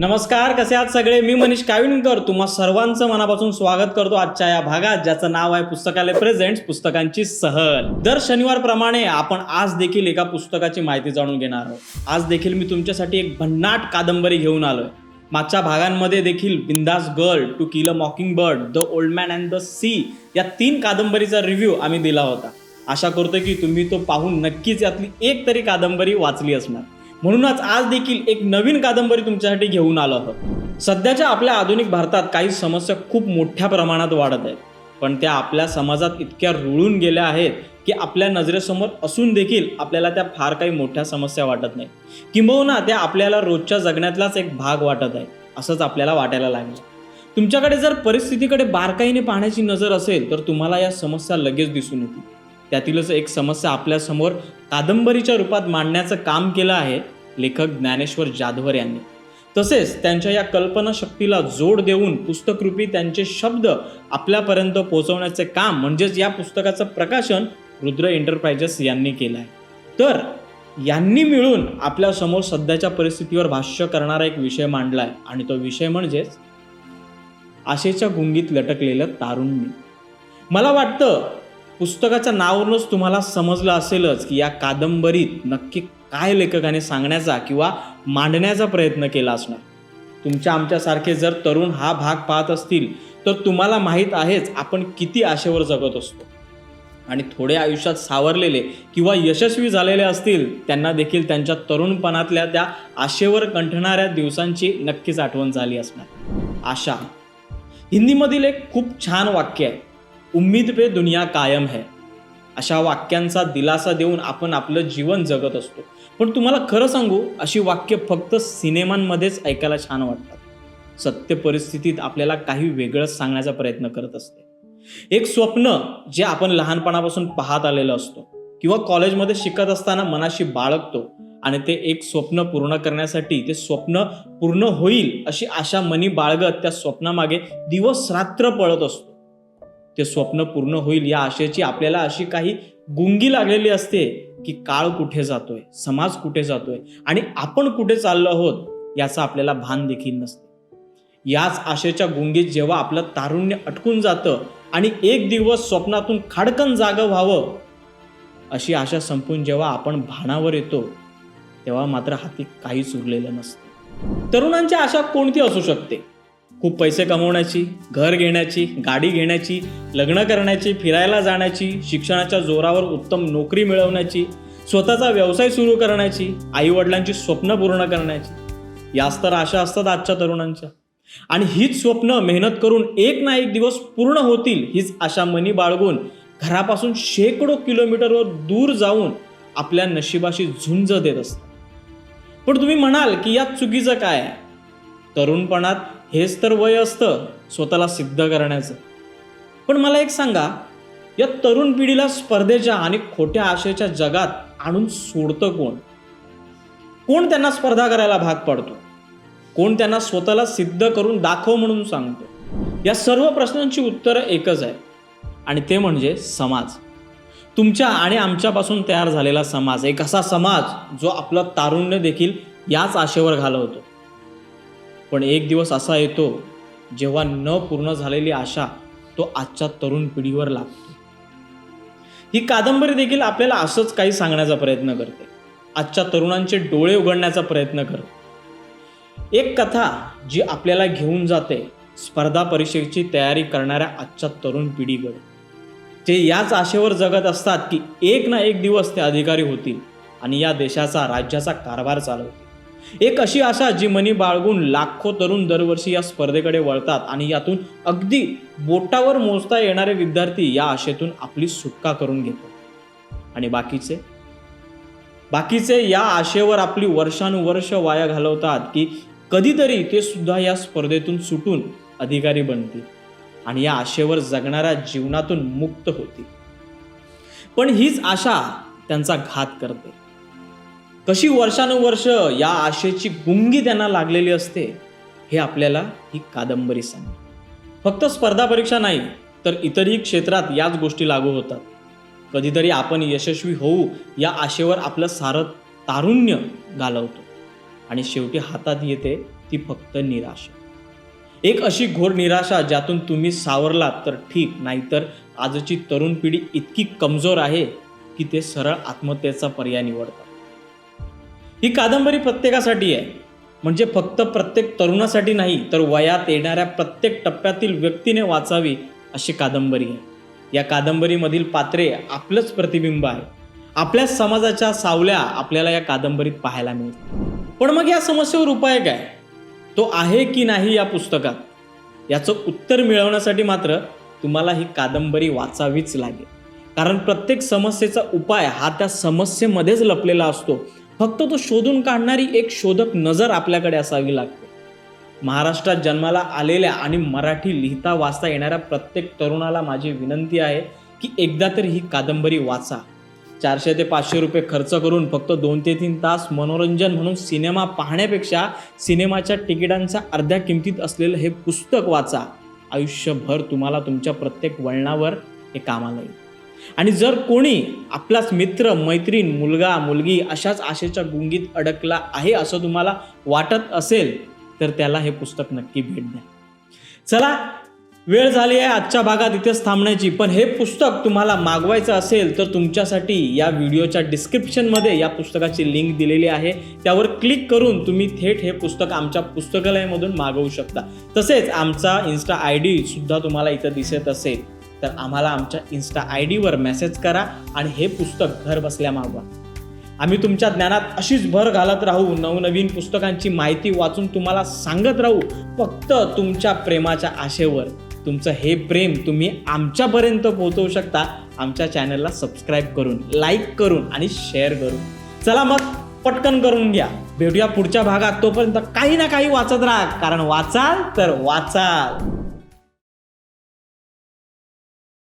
नमस्कार कसे आहात सगळे? मी मनीष काविणकर. तुम्हा सर्वांचं मनापासून स्वागत करतो आजच्या या भागात ज्याचं नाव आहे पुस्तकालय प्रेझेंट्स पुस्तकांची सहल. दर शनिवारप्रमाणे आपण आज देखील एका पुस्तकाची माहिती जाणून घेणार आहोत. आज देखील मी तुमच्यासाठी एक भन्नाट कादंबरी घेऊन आलोय. मागच्या भागांमध्ये देखील बिंदास girl to kill a mockingbird the old man and the sea या तीन कादंबरीचा रिव्ह्यू आम्ही दिला होता. आशा करतो की तुम्ही तो पाहून नक्कीच यातली एक तरी कादंबरी वाचली असणार. म्हणूनच आज देखील एक नवीन कादंबरी तुमच्यासाठी घेऊन आलो आहोत. सध्याच्या आपल्या आधुनिक भारतात काही समस्या खूप मोठ्या प्रमाणात वाढत आहेत. पण त्या आपल्या समाजात इतक्या रुळून गेल्या आहेत की आपल्या नजरेसमोर असून देखील आपल्याला त्या फार काही मोठ्या समस्या वाटत नाही किंबहुना त्या आपल्याला रोजच्या जगण्यातलाच एक भाग वाटत आहे असंच आपल्याला वाटायला लागलं. तुमच्याकडे जर परिस्थितीकडे बारकाईने पाहण्याची नजर असेल तर तुम्हाला या समस्या लगेच दिसून येतील. त्यातीलच एक समस्या आपल्यासमोर कादंबरीच्या रूपात मांडण्याचं काम केलं आहे लेखक ज्ञानेश्वर जाधवर यांनी. तसेच त्यांच्या या कल्पनाशक्तीला जोड देऊन पुस्तकरूपी त्यांचे शब्द आपल्यापर्यंत पोहोचवण्याचे काम म्हणजेच या पुस्तकाचं प्रकाशन रुद्र एंटरप्राइजेस यांनी केलं आहे तर यांनी मिळून आपल्यासमोर सध्याच्या परिस्थितीवर भाष्य करणारा एक विषय मांडला आहे आणि तो विषय म्हणजेच आशेच्या गुंगीत लटकलेलं तारुण्य. मला वाटतं पुस्तकाच्या नावावरूनच तुम्हाला समजलं असेलच की या कादंबरीत नक्की काय लेखकाने सांगण्याचा किंवा मांडण्याचा प्रयत्न केला असणार. तुमच्या आमच्यासारखे जर तरुण हा भाग पाहत असतील तर तुम्हाला माहीत आहेच आपण किती आशेवर जगत असतो. आणि थोडे आयुष्यात सावरलेले किंवा यशस्वी झालेले असतील त्यांना देखील त्यांच्या तरुणपणातल्या त्या आशेवर कंठणाऱ्या दिवसांची नक्कीच आठवण झाली असणार. आशा. हिंदीमधील एक खूप छान वाक्य आहे. उम्मीद पे दुनिया कायम है. अशा वाक्यांचा दिलासा देऊन आपण आपलं जीवन जगत असतो. पण तुम्हाला खरं सांगू अशी वाक्य फक्त सिनेमांमध्येच ऐकायला छान वाटतात. सत्य परिस्थितीत आपल्याला काही वेगळंच सांगण्याचा प्रयत्न करत असते. एक स्वप्न जे आपण लहानपणापासून पाहत आलेलं असतो किंवा कॉलेजमध्ये शिकत असताना मनाशी बाळगतो आणि ते एक स्वप्न पूर्ण करण्यासाठी ते स्वप्न पूर्ण होईल अशी आशा मनी बाळगत त्या स्वप्नामागे दिवस रात्र पळत असतो. ते स्वप्न पूर्ण होईल या आशेची आपल्याला अशी काही गुंगी लागलेली असते की काळ कुठे जातोय समाज कुठे जातोय आणि आपण कुठे चाललो आहोत याचं आपल्याला भान देखील नसते. याच आशेच्या गुंगीत जेव्हा आपलं तारुण्य अटकून जातं आणि एक दिवस स्वप्नातून खाडकन जागं व्हावं अशी आशा संपून जेव्हा आपण भानावर येतो तेव्हा मात्र हाती काहीच उरलेलं नसतं. तरुणांची आशा कोणती असू शकते? खूप पैसे कमवण्याची घर घेण्याची गाडी घेण्याची लग्न करण्याची फिरायला जाण्याची शिक्षणाच्या जोरावर उत्तम नोकरी मिळवण्याची स्वतःचा व्यवसाय सुरू करण्याची आईवडिलांची स्वप्न पूर्ण करण्याची. याच तर आशा असतात आजच्या तरुणांच्या. आणि हीच स्वप्न मेहनत करून एक ना एक दिवस पूर्ण होतील हीच आशा मनी बाळगून घरापासून शेकडो किलोमीटरवर दूर जाऊन आपल्या नशिबाशी झुंज देत असतात. पण तुम्ही म्हणाल की यात चुकीचं काय आहे? तरुणपणात हेच तर वय असतं स्वतःला सिद्ध करण्याचं. पण मला एक सांगा या तरुण पिढीला स्पर्धेच्या आणि खोट्या आशेच्या जगात आणून सोडतं कोण? कोण त्यांना स्पर्धा करायला भाग पडतो? कोण त्यांना स्वतःला सिद्ध करून दाखव म्हणून सांगतो? या सर्व प्रश्नांची उत्तरं एकच आहे. आणि ते म्हणजे समाज. तुमच्या आणि आमच्यापासून तयार झालेला समाज एक असा समाज जो आपलं तारुण्य देखील याच आशेवर घालवतो. पण एक दिवस असा येतो जेव्हा न पूर्ण झालेली आशा तो आजच्या तरुण पिढीवर लागतो. ही कादंबरी देखील आपल्याला असंच काही सांगण्याचा प्रयत्न करते. आजच्या तरुणांचे डोळे उघडण्याचा प्रयत्न करते. एक कथा जी आपल्याला घेऊन जाते स्पर्धा परीक्षेची तयारी करणाऱ्या आजच्या तरुण पिढीकडे. ते याच आशेवर जगत असतात की एक ना एक दिवस ते अधिकारी होतील आणि या देशाचा राज्याचा कारभार चालवतील. एक अशी आशा जी मनी बाळगून लाखो तरुण दरवर्षी या स्पर्धेकडे वळतात आणि यातून अगदी बोटावर मोजता येणारे विद्यार्थी या आशेतून आपली सुटका करून घेतात आणि बाकीचे? बाकीचे या आशेवर आपली वर्षानुवर्ष वाया घालवतात की कधीतरी ते सुद्धा या स्पर्धेतून सुटून अधिकारी बनतील आणि या आशेवर जगणाऱ्या जीवनातून मुक्त होतील. पण हीच आशा त्यांचा घात करते. कशी वर्षानुवर्ष या आशेची गुंगी त्यांना लागलेली असते हे आपल्याला ही कादंबरी सांगते. फक्त स्पर्धा परीक्षा नाही तर इतरही क्षेत्रात याच गोष्टी लागू होतात. कधीतरी आपण यशस्वी होऊ या आशेवर आपलं सारं तारुण्य घालवतो आणि शेवटी हातात येते ती फक्त निराशा. एक अशी घोर निराशा ज्यातून तुम्ही सावरलात तर ठीक नाहीतर आजची तरुण पिढी इतकी कमजोर आहे की ते सरळ आत्महत्येचा पर्याय निवडतात. ही कादंबरी प्रत्येकासाठी आहे. म्हणजे फक्त प्रत्येक तरुणासाठी नाही तर वयात येणाऱ्या प्रत्येक टप्प्यातील व्यक्तीने वाचावी अशी कादंबरी आहे. या कादंबरीमधील पात्रे आपलंच प्रतिबिंब आहे. आपल्या समाजाच्या सावल्या आपल्याला या कादंबरीत पाहायला मिळतात. पण मग या समस्येवर उपाय काय? तो आहे की नाही या पुस्तकात? याचं उत्तर मिळवण्यासाठी मात्र तुम्हाला ही कादंबरी वाचावीच लागेल. कारण प्रत्येक समस्येचा उपाय हा त्या समस्येमध्येच लपलेला असतो. फक्त तो शोधून काढणारी एक शोधक नजर आपल्याकडे असावी लागते. महाराष्ट्रात जन्माला आलेल्या आणि मराठी लिहिता वाचता येणाऱ्या प्रत्येक तरुणाला माझी विनंती आहे की एकदा तरी ही कादंबरी वाचा. चारशे ते पाचशे रुपये खर्च करून फक्त दोन ते तीन तास मनोरंजन म्हणून सिनेमा पाहण्यापेक्षा सिनेमाच्या तिकिटांच्या अर्ध्या किमतीत असलेलं हे पुस्तक वाचा. आयुष्यभर तुम्हाला तुमच्या प्रत्येक वळणावर हे कामाला येईल. आणि जर कोणी आपलाच मित्र मैत्रीण मुलगा मुलगी अशाच आशेच्या गुंगीत अडकला आहे असं तुम्हाला वाटत असेल तर त्याला हे पुस्तक नक्की भेट द्या. चला वेळ झाली आहे आजच्या भागात इथेच थांबण्याची पण हे पुस्तक तुम्हाला मागवायचं असेल तर तुमच्यासाठी या व्हिडिओच्या डिस्क्रिप्शनमध्ये या पुस्तकाची लिंक दिलेली आहे. त्यावर क्लिक करून तुम्ही थेट हे पुस्तक आमच्या पुस्तकालयामधून मागवू शकता. तसेच आमचा इन्स्टा आय डी सुद्धा तुम्हाला इथं दिसत असेल. तर आम्हाला आमच्या इन्स्टा आय डीवर मेसेज करा आणि हे पुस्तक घर बसल्या मागवा. आम्ही तुमच्या ज्ञानात अशीच भर घालत राहू नवनवीन पुस्तकांची माहिती वाचून तुम्हाला सांगत राहू फक्त तुमच्या प्रेमाच्या आशेवर. तुमचं हे प्रेम तुम्ही आमच्यापर्यंत पोहोचवू शकता. आमच्या चॅनलला सबस्क्राईब करून लाईक करून आणि शेअर करून. चला मग पटकन करून घ्या. भेटूया पुढच्या भागात. तोपर्यंत काही ना काही वाचत राहा. कारण वाचाल तर वाचाल.